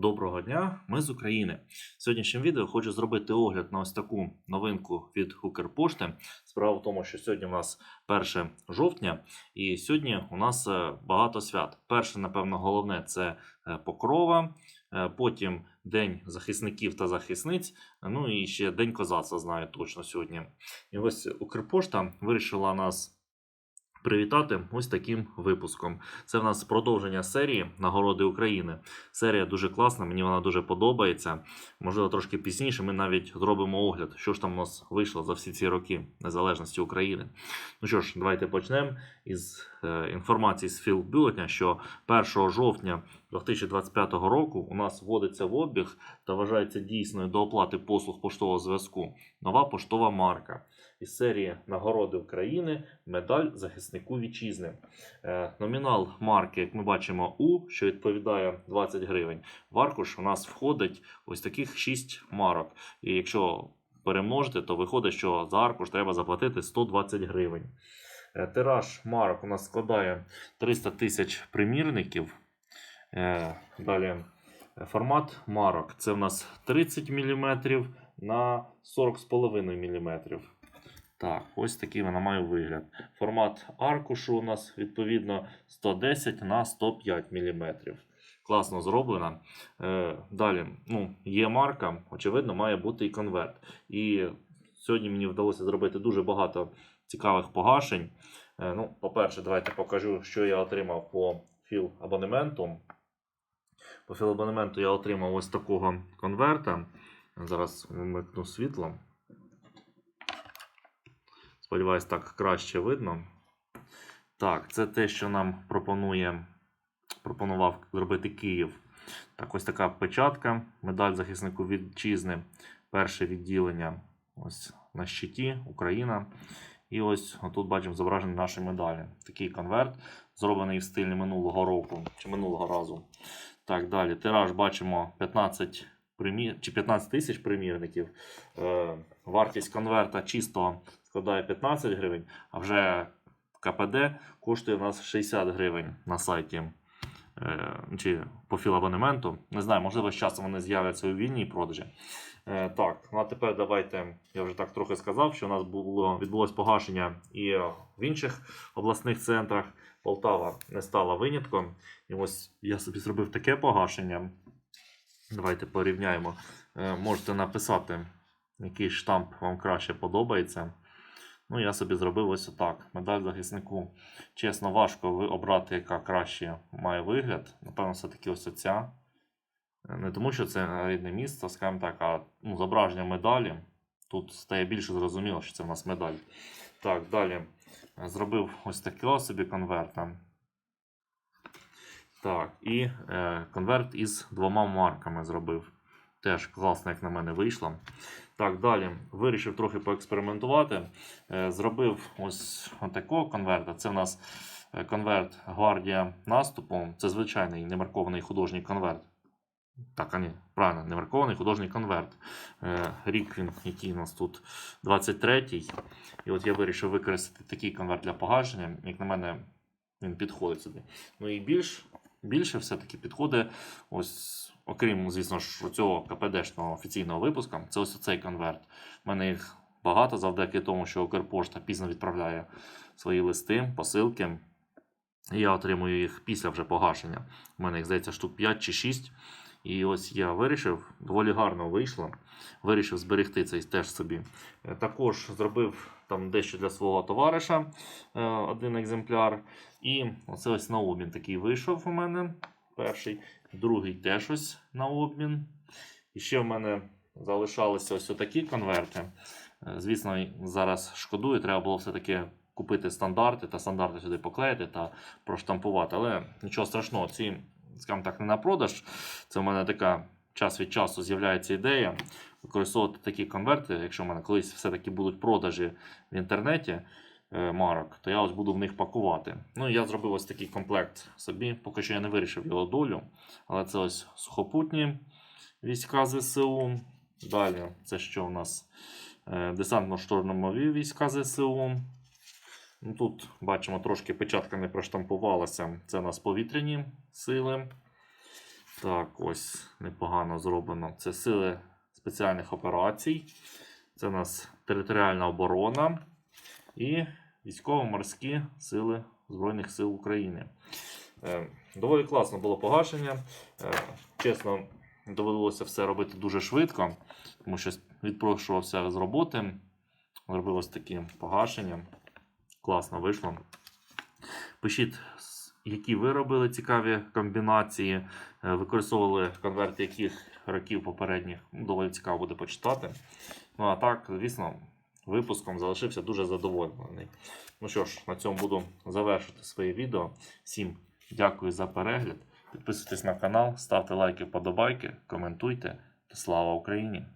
Доброго дня, ми з України. В сьогоднішньому відео хочу зробити огляд на ось таку новинку від Укрпошти. Справа в тому, що сьогодні у нас 1 жовтня, і сьогодні у нас е, багато свят. Перше, напевно, головне це е, Покрова, е, потім День захисників та захисниць. Ну і ще День козацтва, знаю точно сьогодні. І ось Укрпошта вирішила нас. Привітати ось таким випуском. Це в нас продовження серії Нагороди України. Серія дуже класна, мені вона дуже подобається. Можливо, трошки пізніше ми навіть зробимо огляд, що ж там у нас вийшло за всі ці роки незалежності України. Ну що ж, давайте почнемо із інформації з філбюлетня, що 1 жовтня 2025 року у нас вводиться в обіг та вважається дійсною до оплати послуг поштового зв'язку нова поштова марка із серії Нагороди України медаль захиснику вітчизни. Е, номінал марки, як ми бачимо, У, що відповідає 20 гривень. В аркуш у нас входить ось таких 6 марок. І якщо перемножити, то виходить, що за аркуш треба заплатити 120 гривень. Е, Тираж марок у нас складає 300 тисяч примірників. Е, Далі формат марок це в нас 30 мм на 40,5 мм. Так, ось такий вона має вигляд. Формат аркушу у нас відповідно 110 на 105 мм. Класно зроблена. Е, далі, ну, є марка, очевидно, має бути і конверт. І сьогодні мені вдалося зробити дуже багато цікавих погашень. Е, ну, по-перше, давайте покажу, що я отримав по філ-абонементу. По філ-абонементу я отримав ось такого конверта. Зараз вмикну світло. Сподіваюсь, так краще видно. Так, це те, що нам пропонує, пропонував зробити Київ. Так, ось така печатка, медаль захиснику вітчизни, перше відділення. Ось на щиті, Україна. І ось тут бачимо зображені наші медалі. Такий конверт, зроблений в стилі минулого року чи минулого разу. Так, далі. Тираж бачимо 15 примір... чи 15 тисяч примірників. Е, вартість конверта чисто складає 15 гривень, а вже КПД коштує у нас 60 гривень на сайті чи по філабонементу. Не знаю, можливо, з часом вони з'являться у вільній продажі. Е, так, ну а тепер давайте, я вже так трохи сказав, що у нас було, відбулось погашення і в інших обласних центрах. Полтава не стала винятком. І ось я собі зробив таке погашення. Давайте порівняємо. Е, можете написати, який штамп вам краще подобається. Ну, я собі зробив ось отак. Медаль захиснику. Чесно, важко обрати, яка краще має вигляд. Напевно, все-таки ось оця. Не тому, що це рідне місце, скажімо так, а ну, зображення медалі. Тут стає більше зрозуміло, що це в нас медаль. Так, далі. Зробив ось такого собі конверта. Так, і е, конверт із двома марками зробив. Теж класно, як на мене вийшло. Так, далі вирішив трохи поекспериментувати. Е, зробив ось такого конверта. Це в нас е, конверт Гвардія наступу. Це звичайний немаркований художній конверт. Так, а ні, правильно, немаркований художній конверт. Е, рік він, який у нас тут 23-й. І от я вирішив використати такий конверт для погашення. Як на мене, він підходить сюди. Ну і більш, більше все-таки підходить. Ось, окрім, звісно ж, цього КПДшного офіційного випуску, це ось цей конверт. У мене їх багато завдяки тому, що Укрпошта пізно відправляє свої листи, посилки. І я отримую їх після вже погашення. У мене їх здається штук 5 чи 6. І ось я вирішив, доволі гарно вийшло. Вирішив зберегти цей теж собі. Е, Також зробив там дещо для свого товариша е, один екземпляр. І оце ось на обмін такий вийшов у мене. Перший, другий теж ось на обмін. І ще в мене залишалися ось такі конверти. Е, Звісно, зараз шкодую, треба було все-таки купити стандарти та стандарти сюди поклеїти та проштампувати. Але нічого страшного, ці, скажімо так, не на продаж. Це в мене така час від часу з'являється ідея використовувати такі конверти. Якщо в мене колись все-таки будуть продажі в інтернеті марок, то я ось буду в них пакувати. Ну я зробив ось такий комплект собі. Поки що я не вирішив його долю. Але це ось сухопутні війська ЗСУ. Далі, це що у нас? Е, Десантно-штурмові війська ЗСУ. Ну, Тут бачимо, трошки печатка не проштампувалася. Це у нас повітряні сили. Так, ось непогано зроблено. Це сили спеціальних операцій. Це у нас територіальна оборона і військово-морські сили Збройних сил України. Е, Доволі класно було погашення. Е, Чесно, довелося все робити дуже швидко, тому що відпрошувався з роботи. Зробив ось такі погашення. Класно вийшло. Пишіть, які ви робили цікаві комбінації, е, використовували конверти яких років попередніх. Доволі цікаво буде почитати. Ну а так, звісно, випуском залишився дуже задоволений. Ну що ж, на цьому буду завершити своє відео. Всім дякую за перегляд. Підписуйтесь на канал, ставте лайки, вподобайки, коментуйте. Слава Україні!